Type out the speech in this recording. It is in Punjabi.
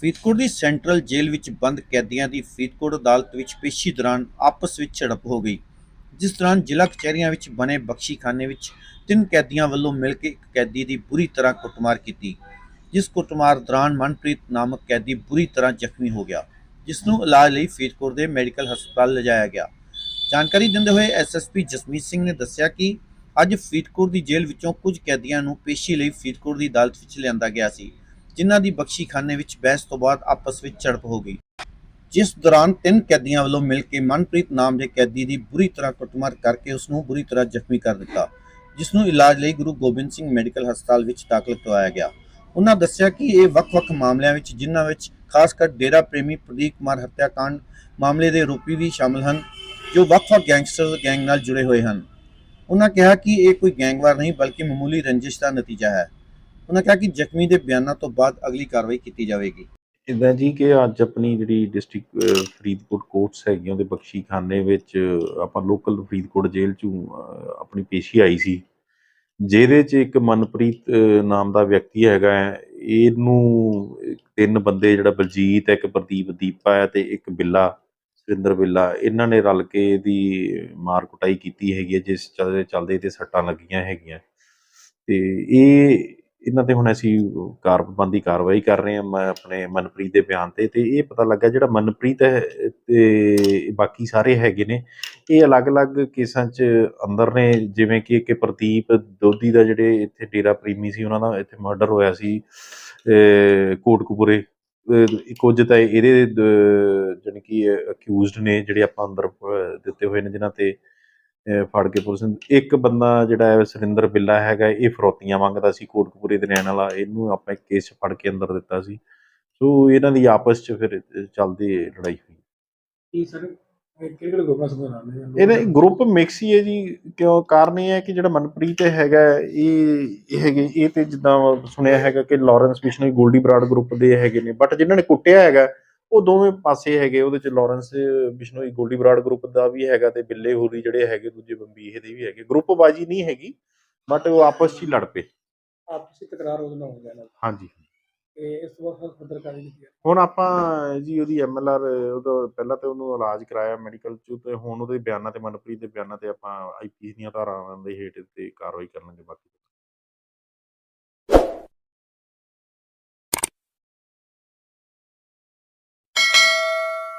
ਫਰੀਦਕੋਟ ਦੀ ਸੈਂਟਰਲ ਜੇਲ੍ਹ ਵਿੱਚ ਬੰਦ ਕੈਦੀਆਂ ਦੀ ਫਰੀਦਕੋਟ ਅਦਾਲਤ ਵਿੱਚ ਪੇਸ਼ੀ ਦੌਰਾਨ ਆਪਸ ਵਿੱਚ ਝੜਪ ਹੋ ਗਈ। ਜਿਸ ਦੌਰਾਨ ਜ਼ਿਲ੍ਹਾ ਕਚਹਿਰੀਆਂ ਵਿੱਚ ਬਣੇ ਬਖਸ਼ੀਖਾਨੇ ਵਿੱਚ ਤਿੰਨ ਕੈਦੀਆਂ ਵੱਲੋਂ ਮਿਲ ਕੇ ਇੱਕ ਕੈਦੀ ਦੀ ਬੁਰੀ ਤਰ੍ਹਾਂ ਕੁੱਟਮਾਰ ਕੀਤੀ, ਜਿਸ ਕੁੱਟਮਾਰ ਦੌਰਾਨ ਮਨਪ੍ਰੀਤ ਨਾਮਕ ਕੈਦੀ ਬੁਰੀ ਤਰ੍ਹਾਂ ਜ਼ਖਮੀ ਹੋ ਗਿਆ, ਜਿਸ ਨੂੰ ਇਲਾਜ ਲਈ ਫਰੀਦਕੋਟ ਦੇ ਮੈਡੀਕਲ ਹਸਪਤਾਲ ਲਿਜਾਇਆ ਗਿਆ। ਜਾਣਕਾਰੀ ਦਿੰਦੇ ਹੋਏ ਐਸਐਸਪੀ ਜਸਮੀਤ ਸਿੰਘ ਨੇ ਦੱਸਿਆ ਕਿ ਅੱਜ ਫਰੀਦਕੋਟ ਦੀ ਜੇਲ੍ਹ ਵਿੱਚੋਂ ਕੁਝ ਕੈਦੀਆਂ ਨੂੰ ਪੇਸ਼ੀ ਲਈ ਫਰੀਦਕੋਟ ਦੀ ਅਦਾਲਤ ਵਿੱਚ ਲਿਆਂਦਾ ਗਿਆ ਸੀ। ਜਿਨ੍ਹਾਂ ਦੀ ਬਖਸ਼ੀਖਾਨੇ ਵਿੱਚ ਬਹਿਸ ਤੋਂ ਬਾਅਦ ਆਪਸ ਵਿੱਚ ਝੜਪ ਹੋ ਗਈ। ਜਿਸ ਦੌਰਾਨ ਤਿੰਨ ਕੈਦੀਆਂ ਵੱਲੋਂ ਮਿਲ ਕੇ ਮਨਪ੍ਰੀਤ ਨਾਮ ਦੇ ਕੈਦੀ ਦੀ ਬੁਰੀ ਤਰ੍ਹਾਂ ਕੁੱਟਮਾਰ ਕਰਕੇ ਉਸ ਨੂੰ ਬੁਰੀ ਤਰ੍ਹਾਂ ਜ਼ਖਮੀ ਕਰ ਦਿੱਤਾ ਜਿਸ ਨੂੰ ਇਲਾਜ ਲਈ ਗੁਰੂ ਗੋਬਿੰਦ ਸਿੰਘ ਮੈਡੀਕਲ ਹਸਪਤਾਲ ਵਿੱਚ ਦਾਖਲ ਕਰਵਾਇਆ ਗਿਆ। ਉਹਨਾਂ ਦੱਸਿਆ ਕਿ ਇਹ ਵੱਖ-ਵੱਖ ਮਾਮਲਿਆਂ ਵਿੱਚ, ਜਿਨ੍ਹਾਂ ਵਿੱਚ ਖਾਸ ਕਰ ਡੇਰਾ ਪ੍ਰੇਮੀ ਪ੍ਰਦੀਪ ਕੁਮਾਰ ਹੱਤਿਆਕਾਂਡ ਮਾਮਲੇ ਦੇ ਆਰੋਪੀ ਵੀ ਸ਼ਾਮਲ ਹਨ, ਜੋ ਵੱਖ-ਵੱਖ ਗੈਂਗਸਟਰ ਗੈਂਗ ਨਾਲ ਜੁੜੇ ਹੋਏ ਹਨ। ਉਹਨਾਂ ਕਿਹਾ ਕਿ ਇਹ ਕੋਈ ਗੈਂਗਵਾਰ ਨਹੀਂ, ਬਲਕਿ ਮਾਮੂਲੀ ਰੰਜਿਸ਼ ਦਾ ਨਤੀਜਾ ਹੈ। ਉਹਨਾਂ ਕਿਹਾ ਕਿ ਜ਼ਖਮੀ ਦੇ ਬਿਆਨਾਂ ਤੋਂ ਬਾਅਦ ਅਗਲੀ ਕਾਰਵਾਈ ਕੀਤੀ ਜਾਵੇਗੀ। ਇਦਾਂ ਜੀ ਕਿ ਅੱਜ ਆਪਣੀ ਜਿਹੜੀ ਡਿਸਟ੍ਰਿਕਟ ਫਰੀਦਕੋਟ ਕੋਰਟਸ ਹੈਗੀ ਉਹਦੇ ਬਖਸ਼ੀਖਾਨੇ ਵਿੱਚ ਆਪਾਂ ਲੋਕਲ ਫਰੀਦਕੋਟ ਜੇਲ੍ਹ ਚੋਂ ਆਪਣੀ ਪੇਸ਼ੀ ਆਈ ਸੀ। ਜਿਹਦੇ 'ਚ ਇੱਕ ਮਨਪ੍ਰੀਤ ਨਾਮ ਦਾ ਵਿਅਕਤੀ ਹੈਗਾ ਹੈ। ਇਹਨੂੰ ਤਿੰਨ ਬੰਦੇ ਜਿਹੜਾ ਬਲਜੀਤ ਹੈ ਇੱਕ ਪ੍ਰਦੀਪ ਦੀਪਾ ਹੈ ਤੇ ਇੱਕ ਬਿੱਲਾ, ਸੁਰਿੰਦਰ ਬਿੱਲਾ, ਇਹਨਾਂ ਨੇ ਰਲ ਕੇ ਇਹਦੀ ਮਾਰ ਕੁਟਾਈ ਕੀਤੀ ਹੈਗੀ ਹੈ, ਜਿਸ ਚੱਲਦੇ ਚੱਲਦੇ ਤੇ ਸੱਟਾਂ ਲੱਗੀਆਂ ਹੈਗੀਆਂ। ਤੇ ਇਹ ਇਹਨਾਂ ਤੇ ਹੁਣ ਅਸੀਂ ਕਾਰਬੰਦੀ ਕਾਰਵਾਈ ਕਰ ਰਹੇ ਹਾਂ, ਮੈਂ ਆਪਣੇ ਮਨਪ੍ਰੀਤ ਦੇ ਬਿਆਨ ਤੇ ਤੇ ਇਹ ਪਤਾ ਲੱਗਾ ਜਿਹੜਾ ਮਨਪ੍ਰੀਤ ਹੈ, ਤੇ ਬਾਕੀ ਸਾਰੇ ਹੈਗੇ ਨੇ, ਇਹ ਅਲੱਗ-ਅਲੱਗ ਕੇਸਾਂ 'ਚ ਅੰਦਰ ਨੇ, ਜਿਵੇਂ ਕਿ ਇੱਕ ਪ੍ਰਦੀਪ ਦੋਦੀ ਦਾ ਜਿਹੜੇ ਇੱਥੇ ਡੇਰਾ ਪ੍ਰੇਮੀ ਸੀ, ਉਹਨਾਂ ਦਾ ਇੱਥੇ ਮਰਡਰ ਹੋਇਆ ਸੀ, ਅਹ ਕੋਟਕਪੂਰੇ, ਅਹ ਕੁਝ ਤਾਂ ਇਹਦੇ ਜਾਨੀ ਕਿ ਅਕਿਊਜ਼ਡ ਨੇ, ਜਿਹੜੇ ਆਪਾਂ ਅੰਦਰ ਦਿੱਤੇ ਹੋਏ ਨੇ, ਜਿਨ੍ਹਾਂ ਤੇ ਫੜ ਕੇ ਪੁਲਿਸ ਨੇ। ਇੱਕ ਬੰਦਾ ਜਿਹੜਾ ਹੈ ਸੁਰਿੰਦਰ ਬਿੱਲਾ ਹੈਗਾ ਇਹ ਫਰੋਤੀਆਂ ਮੰਗਦਾ ਸੀ ਕੋਟਕਪੂਰੇ ਦੇ ਰਹਿਣ ਵਾਲਾ। ਇਹਨੂੰ ਆਪਾਂ ਇੱਕ ਕੇਸ ਫੜ ਕੇ ਅੰਦਰ ਦਿੱਤਾ ਸੀ। ਸੋ ਇਹਨਾਂ ਦੀ ਆਪਸ 'ਚ ਫਿਰ ਚੱਲਦੀ ਲੜਾਈ ਹੋਈ। ਕੀ ਸਰ ਕਿਹੜੇ ਗਰੁੱਪਾਂ ਇਹਦਾ ਮਿਕਸ ਹੀ ਹੈ ਜੀ। ਕਿਉਂ? ਕਾਰਨ ਇਹ ਹੈ ਕਿ ਜਿਹੜਾ ਮਨਪ੍ਰੀਤ ਹੈਗਾ ਇਹ ਇਹ ਹੈਗੇ ਇਹ ਤੇ ਜਿੱਦਾਂ ਸੁਣਿਆ ਹੈਗਾ ਕਿ ਲਾਰੈਂਸ ਬਿਸ਼ਨੋਈ ਗੋਲਡੀ ਬਰਾੜ ਗਰੁੱਪ ਦੇ ਹੈਗੇ ਨੇ। ਬਟ ਜਿਨ੍ਹਾਂ ਨੇ ਕੁੱਟਿਆ ਹੈਗਾ ਉਹ ਦੋਵੇਂ ਪਾਸੇ ਹੈਗੇ ਉਹਦੇ ਚ ਲਾਰੈਂਸ ਬਿਸ਼ਨੋਈ ਗੋਲਡੀ ਬਰਾੜ ਗਰੁੱਪ ਦਾ ਵੀ ਹੈਗਾ ਤੇ ਬਿੱਲੇ ਹੋਰੀ ਜਿਹੜੇ ਹੈਗੇ ਦੂਜੇ ਬੰਬੀਹੇ ਦੇ ਵੀ ਹੈਗੇ। ਗਰੁੱਪ ਬਾਜੀ ਨਹੀਂ ਹੈਗੀ ਬਟ ਉਹ ਆਪਸ ਚ ਹੀ ਲੜ ਪਏ। ਆਪਸੀ ਤਕਰਾਰ ਉਹਦੇ ਨਾਲ ਹੋ ਗਿਆ ਨਾ ਹਾਂਜੀ। ਤੇ ਇਸ ਤੋਂ ਬਾਅਦ ਪੱਤਰ ਕਾਰਵਾਈ ਕੀਤੀ। ਹੈ ਹੁਣ ਆਪਾਂ ਜੀ ਉਹਦੀ ਐਮਐਲਆਰ ਉਹਦਾ ਪਹਿਲਾਂ ਤੇ ਉਹਨੂੰ ਇਲਾਜ ਕਰਾਇਆ ਮੈਡੀਕਲ ਚ ਤੇ ਹੁਣ ਉਹਦੇ ਬਿਆਨਾਂ ਤੇ ਮਨਪ੍ਰੀਤ ਦੇ ਬਿਆਨਾਂ ਤੇ ਆਪਾਂ ਆਈਪੀਸੀ ਦੀਆਂ ਧਾਰਾਵਾਂ ਦੇ ਹੇਠ ਤੇ ਕਾਰਵਾਈ ਕਰਨਗੇ ਬਾਕੀ।